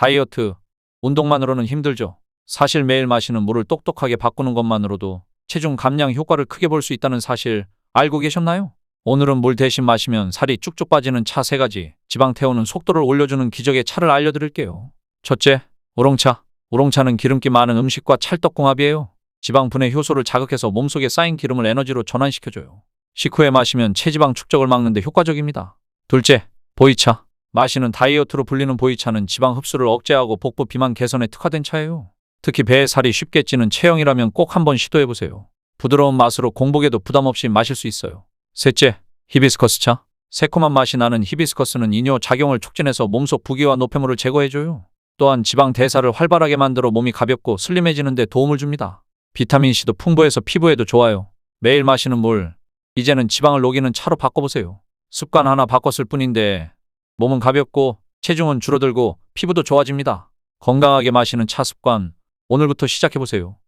다이어트, 운동만으로는 힘들죠. 사실 매일 마시는 물을 똑똑하게 바꾸는 것만으로도 체중 감량 효과를 크게 볼 수 있다는 사실 알고 계셨나요? 오늘은 물 대신 마시면 살이 쭉쭉 빠지는 차 세가지 지방 태우는 속도를 올려주는 기적의 차를 알려드릴게요. 첫째, 우롱차. 우롱차는 기름기 많은 음식과 찰떡궁합이에요. 지방 분해 효소를 자극해서 몸속에 쌓인 기름을 에너지로 전환시켜줘요. 식후에 마시면 체지방 축적을 막는데 효과적입니다. 둘째, 보이차. 마시는 다이어트로 불리는 보이차는 지방 흡수를 억제하고 복부 비만 개선에 특화된 차예요. 특히 배에 살이 쉽게 찌는 체형이라면 꼭 한번 시도해보세요. 부드러운 맛으로 공복에도 부담 없이 마실 수 있어요. 셋째, 히비스커스 차. 새콤한 맛이 나는 히비스커스는 이뇨 작용을 촉진해서 몸속 부기와 노폐물을 제거해줘요. 또한 지방 대사를 활발하게 만들어 몸이 가볍고 슬림해지는 데 도움을 줍니다. 비타민C도 풍부해서 피부에도 좋아요. 매일 마시는 물, 이제는 지방을 녹이는 차로 바꿔보세요. 습관 하나 바꿨을 뿐인데 몸은 가볍고 체중은 줄어들고 피부도 좋아집니다. 건강하게 마시는 차 습관 오늘부터 시작해보세요.